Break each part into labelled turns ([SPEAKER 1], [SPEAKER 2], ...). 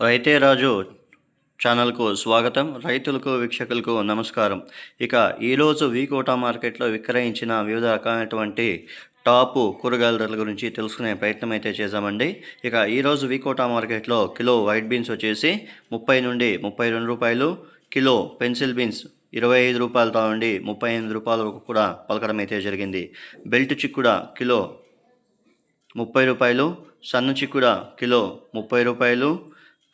[SPEAKER 1] రైతే రాజు ఛానల్కు స్వాగతం. రైతులకు వీక్షకులకు నమస్కారం. ఇక ఈరోజు వీకోటా మార్కెట్లో విక్రయించిన వివిధ రకాలైనటువంటి టాపు కూరగాయల ధరల గురించి తెలుసుకునే ప్రయత్నం అయితే చేశామండి. ఇక ఈరోజు వీకోటా మార్కెట్లో కిలో వైట్ బీన్స్ వచ్చేసి ముప్పై నుండి ముప్పై రెండు రూపాయలు కిలో పెన్సిల్ బీన్స్ ఇరవై ఐదు రూపాయలతో నుండి ముప్పై ఎనిమిది రూపాయల వరకు కూడా పలకడం అయితే జరిగింది. బెల్ట్ చిక్కుడ కిలో ముప్పై రూపాయలు సన్న చిక్కుడ కిలో ముప్పై రూపాయలు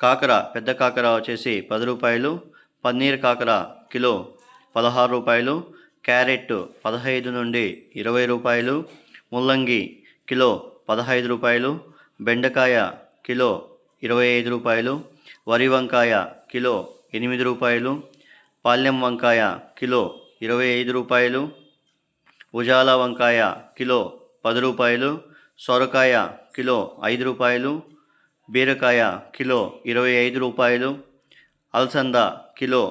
[SPEAKER 1] కాకర పెద్ద కాకర వచ్చేసి పది రూపాయలు పన్నీర్ కాకర కిలో పదహారు రూపాయలు క్యారెట్ పదహైదు నుండి ఇరవై రూపాయలు ముల్లంగి కిలో పదహైదు రూపాయలు బెండకాయ కిలో ఇరవై ఐదు రూపాయలు వరి వంకాయ కిలో ఎనిమిది రూపాయలు పాల్యం వంకాయ కిలో ఇరవై ఐదు రూపాయలు ఉజాల వంకాయ కిలో పది రూపాయలు సొరకాయ కిలో ఐదు రూపాయలు బీరకాయ కిలో ఇరవై ఐదు రూపాయలు అలసంద కిలో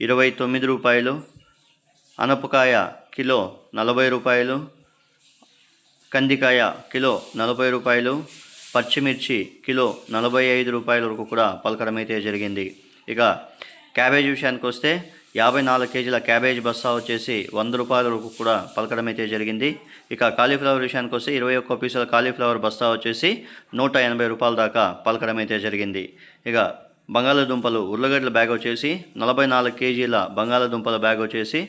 [SPEAKER 1] ఇరవై తొమ్మిది రూపాయలు అనపకాయ కిలో నలభై రూపాయలు కందికాయ కిలో నలభై రూపాయలు పచ్చిమిర్చి కిలో నలభై ఐదు రూపాయల వరకు కూడా పలకడం అయితే జరిగింది. ఇక క్యాబేజ్ విషయానికి వస్తే యాభై నాలుగు కేజీల క్యాబేజ్ బస్తా వచ్చేసి వంద రూపాయలకు కూడా పలకడం అయితే జరిగింది. ఇక కాలీఫ్లవర్ విషయానికి వస్తే ఇరవై ఒక్క పీసుల కాలీఫ్లవర్ బస్తా వచ్చేసి నూట ఎనభై రూపాయల దాకా పలకడం అయితే జరిగింది. ఇక బంగాళాదుంపలు ఉర్లగడ్డల బ్యాగ్ వచ్చేసి నలభై నాలుగు కేజీల బంగాళాదుంపల బ్యాగ్ వచ్చేసి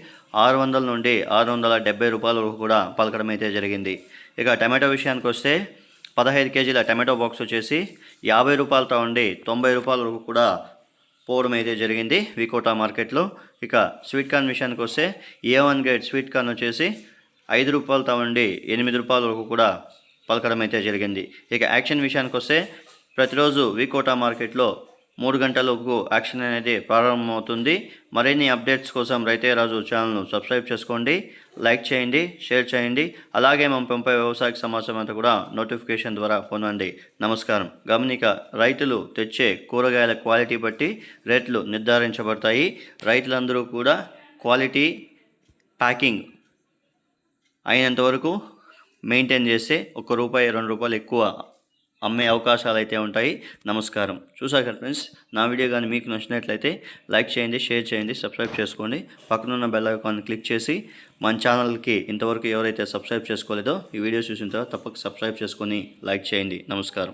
[SPEAKER 1] ఆరు వందల నుండి ఆరు వందల డెబ్బై రూపాయల వరకు కూడా పలకడం అయితే జరిగింది. ఇక టమాటో విషయానికి వస్తే పదహైదు కేజీల టమాటో బాక్స్ వచ్చేసి యాభై రూపాయలతో ఉండి తొంభై రూపాయల వరకు కూడా పోవడం అయితే జరిగింది. వికోటా మార్కెట్లో ఇక స్వీట్ కార్న్ విషయానికి వస్తే A one grade sweet corn వచ్చేసి ఐదు రూపాయలతో ఉండి ఎనిమిది రూపాయల వరకు కూడా పలకడం అయితే జరిగింది. ఇక యాక్షన్ విషయానికి వస్తే ప్రతిరోజు వికోటా మార్కెట్లో మూడు గంటలకు యాక్షన్ అనేది ప్రారంభమవుతుంది. మరిన్ని అప్డేట్స్ కోసం రైతే రాజు ఛానల్ను సబ్స్క్రైబ్ చేసుకోండి లైక్ చేయండి షేర్ చేయండి. అలాగే మేము పంపే వ్యవసాయ సమాచారం అంతా కూడా నోటిఫికేషన్ ద్వారా పొందండి. నమస్కారం. గమనిక రైతులు తెచ్చే కూరగాయల క్వాలిటీ బట్టి రేట్లు నిర్ధారించబడతాయి. రైతులందరూ కూడా క్వాలిటీ ప్యాకింగ్ అయినంత వరకు మెయింటైన్ చేస్తే ఒక రూపాయి రెండు రూపాయలు ఎక్కువ అమ్మే అవకాశాలు అయితే ఉంటాయి. నమస్కారం. చూసారు కదా ఫ్రెండ్స్ నా వీడియో కానీ మీకు నచ్చినట్లయితే లైక్ చేయండి షేర్ చేయండి సబ్స్క్రైబ్ చేసుకోండి. పక్కనున్న బెల్ ఐకాన్ క్లిక్ చేసి మన ఛానల్కి ఇంతవరకు ఎవరైతే సబ్స్క్రైబ్ చేసుకోలేదో ఈ వీడియో చూసిన తర్వాత తప్పక సబ్స్క్రైబ్ చేసుకొని లైక్ చేయండి. నమస్కారం.